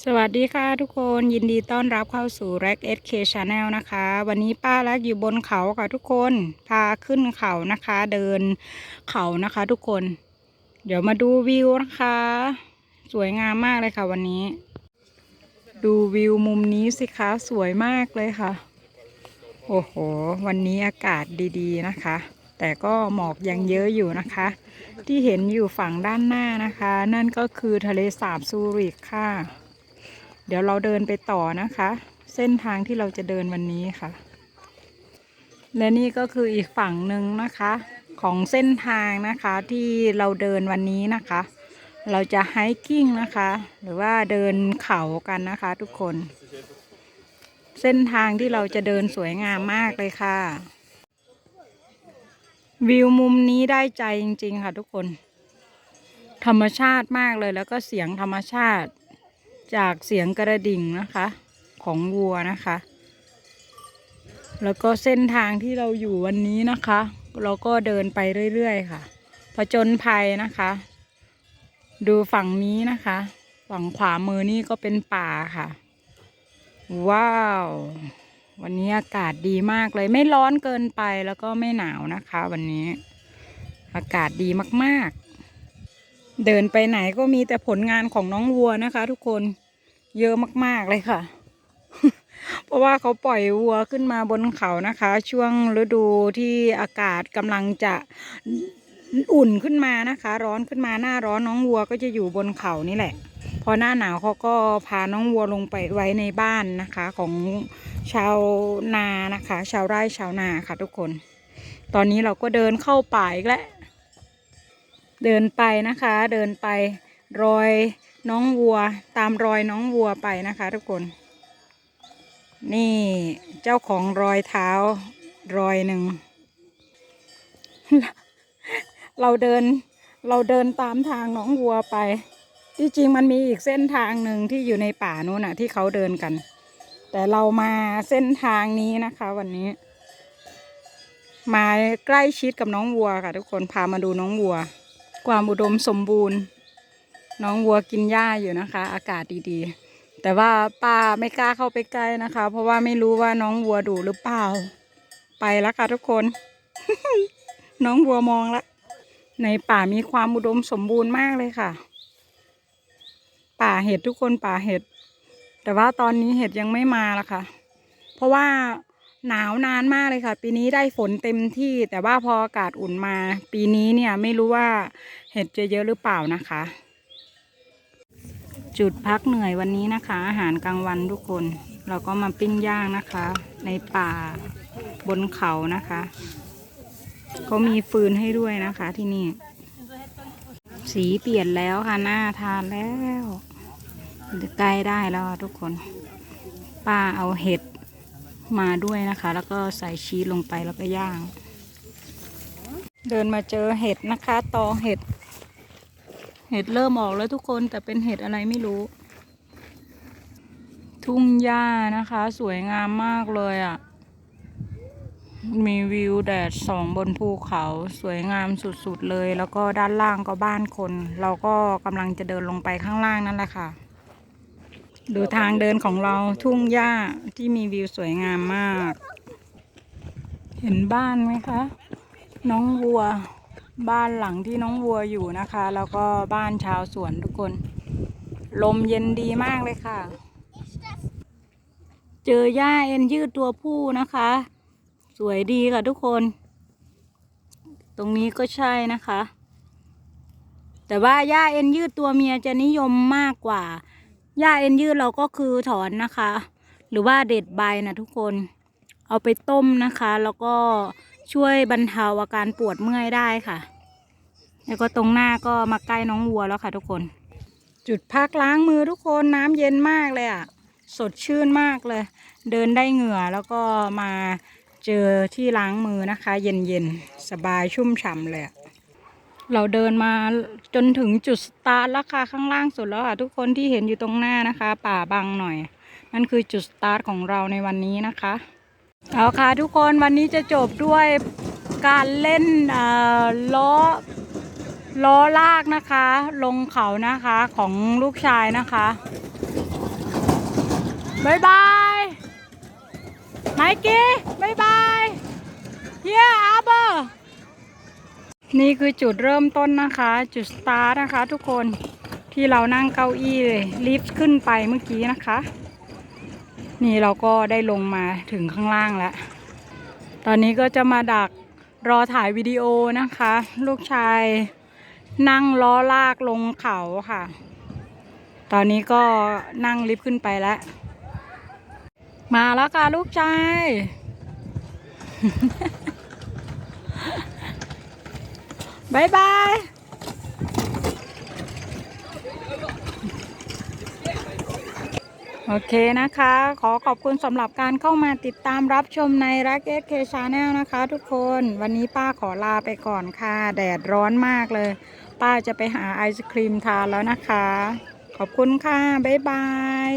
สวัสดีค่ะทุกคนยินดีต้อนรับเข้าสู่ r a c SK Channel นะคะ วันนี้ป้าแรักอยู่บนเขาค่ะทุกคนพาขึ้นเขานะคะ เดินเขานะคะทุกคน เดี๋ยวมาดูวิวนะคะ สวยงามมากเลยค่ะวันนี้ ดูวิวมุมนี้สิคะสวยมากเลยค่ะ โอ้โห วันนี้อากาศดีๆนะคะ แต่ก็หมอกยังเยอะอยู่นะคะ ที่เห็นอยู่ฝั่งด้านหน้านะคะ นั่นก็คือทะเลสาบซูริกค่ะ ดี๋ยวเราเดินไปต่อนะคะ เส้นทางที่เราจะเดินวันนี้ค่ะ และนี่ก็คืออีกฝั่งหนึ่งนะคะ ของเส้นทางนะคะที่เราเดินวันนี้นะคะ เราจะไฮกิ้งนะคะ หรือว่าเดินเขากันนะคะทุกคน เส้นทางที่เราจะเดินสวยงามมากเลยค่ะ วิวมุมนี้ได้ใจจริง ๆ ค่ะทุกคน ธรรมชาติมากเลยแล้วก็เสียงธรรมชาติ จากเสียงกระดิ่งนะคะ ของวัวนะคะ แล้วก็เส้นทางที่เราอยู่วันนี้นะคะ เราก็เดินไปเรื่อยๆ ค่ะ ผจญภัยนะคะ ดูฝั่งนี้นะคะ ฝั่งขวามือนี่ก็เป็นป่าค่ะ ว้าว วันนี้อากาศดีมากเลยไม่ร้อนเกินไปแล้วก็ไม่หนาวนะคะ วันนี้ อากาศดีมากๆเดินไปไหนก็มีแต่ผลงานของน้องวัวนะคะทุกคน เยอะมากๆเลยค่ะ เพราะว่าเขาปล่อยวัวขึ้นมาบนเขานะคะ ช่วงฤดูที่อากาศกำลังจะอุ่นขึ้นมานะคะ ร้อนขึ้นมาหน้าร้อนน้องวัวก็จะอยู่บนเขานี่แหละ พอหน้าหนาวเขาก็พาน้องวัวลงไปไว้ในบ้านนะคะ ของชาวนานะคะ ชาวไร่ชาวนาค่ะทุกคน ตอนนี้เราก็เดินเข้าป่าอีกแล้วเดินไปนะคะ เดินไปรอย น้องวัวตามรอยน้องวัวไปนะคะทุกคน นี่เจ้าของรอยเท้ารอยหนึ่ง เราเดินเราเดินตามทางน้องวัวไป ที่จริงมันมีอีกเส้นทางหนึ่งที่อยู่ในป่านู้นน่ะ ที่เขาเดินกัน แต่เรามาเส้นทางนี้นะคะ วันนี้ มาใกล้ชิดกับน้องวัวค่ะ ทุกคนพามาดูน้องวัว ความอุดมสมบูรณ์ น้องวัวกินหญ้าอยู่นะคะ อากาศดีๆ แต่ว่าป้าไม่กล้าเข้าไปใกล้นะคะ เพราะว่าไม่รู้ว่าน้องวัวดุหรือเปล่า ไปแล้วค่ะทุกคน น้องวัวมองละ ในป่ามีความอุดมสมบูรณ์มากเลยค่ะ ป่าเห็ดทุกคนป่าเห็ด แต่ว่าตอนนี้เห็ดยังไม่มาละค่ะ เพราะว่าหนาวนานมากเลยค่ะ ปีนี้ได้ฝนเต็มที่ แต่ว่าพออากาศอุ่นมา ปีนี้เนี่ยไม่รู้ว่าเห็ดจะเยอะหรือเปล่านะคะ จุดพักเหนื่อยวันนี้นะคะ อาหารกลางวันทุกคน เราก็มาปิ้งย่างนะคะ ในป่าบนเขานะคะเขามีฟืนให้ด้วยนะคะที่นี่ สีเปลี่ยนแล้วค่ะหน้าทานแล้วใกล้ได้แล้วทุกคน ป้าเอาเห็ดมาด้วยนะคะ แล้วก็ใส่ชีสลงไปแล้วก็ย่าง เดินมาเจอเห็ดนะคะตอเห็ด เห็ดเริ่มออกแล้วทุกคนแต่เป็นเห็ดอะไรไม่รู้ ทุ่งหญ้านะคะ สวยงามมากเลยอะ่ะ มีวิวแดดสองบนภูเขาสวยงามสุดๆเลย แล้วก็ด้านล่างก็บ้านคน เราก็กำลังจะเดินลงไปข้างล่างนั่นแหละค่ะ ดูทางเดินของเราทุ่งหญ้าที่มีวิวสวยงามมาก เห็นบ้านไหมคะ น้องวัว บ้านหลังที่น้องวัวอยู่นะคะ แล้วก็บ้านชาวสวนทุกคน ลมเย็นดีมากเลยค่ะ เจอหญ้าเอ็นยืดตัวผู้นะคะ สวยดีค่ะทุกคน ตรงนี้ก็ใช่นะคะ แต่ว่าหญ้าเอ็นยืดตัวเมียจะนิยมมากกว่าหญ้าเอ็นยืดเราก็คือถอนนะคะ หรือว่าเด็ดใบนะทุกคน เอาไปต้มนะคะ แล้วก็ช่วยบรรเทาอาการปวดเมื่อยได้ค่ะ แล้วก็ตรงหน้าก็มาใกล้น้องวัวแล้วค่ะทุกคน จุดพักล้างมือทุกคนน้ำเย็นมากเลยอะ สดชื่นมากเลย เดินได้เหงื่อแล้วก็มาเจอที่ล้างมือนะคะ เย็นๆ สบายชุ่มฉ่ำเลยเราเดินมาจนถึงจุดสตาร์ทแล้วค่ะข้างล่างสุดแล้วค่ะทุกคนที่เห็นอยู่ตรงหน้านะคะ ป่าบังหน่อยนั่นคือจุดสตาร์ทของเราในวันนี้นะคะเอาค่ะทุกคนวันนี้จะจบด้วยการเล่นอ่อล้อ ล้อลากนะคะ ลงเขานะคะของลูกชายนะคะบายบายไมกี้บายบายเฮียอาเบอร์นี่คือจุดเริ่มต้นนะคะ จุดสตาร์ทนะคะ ทุกคนที่เรานั่งเก้าอี้ลิฟต์ขึ้นไปเมื่อกี้นะคะ นี่เราก็ได้ลงมาถึงข้างล่างแล้ว ตอนนี้ก็จะมาดักรอถ่ายวิดีโอนะคะ ลูกชาย นั่งล้อลากลงเขาค่ะ ตอนนี้ก็นั่งลิฟต์ขึ้นไปแล้ว มาแล้วค่ะลูกชายบายบาย โอเคนะคะ ขอขอบคุณสำหรับการเข้ามาติดตามรับชมในรักเอสเคชาแนลนะคะ ทุกคนวันนี้ป้าขอลาไปก่อนค่ะ แดดร้อนมากเลย ป้าจะไปหาไอศครีมทานแล้วนะคะ ขอบคุณค่ะ บ๊ายบาย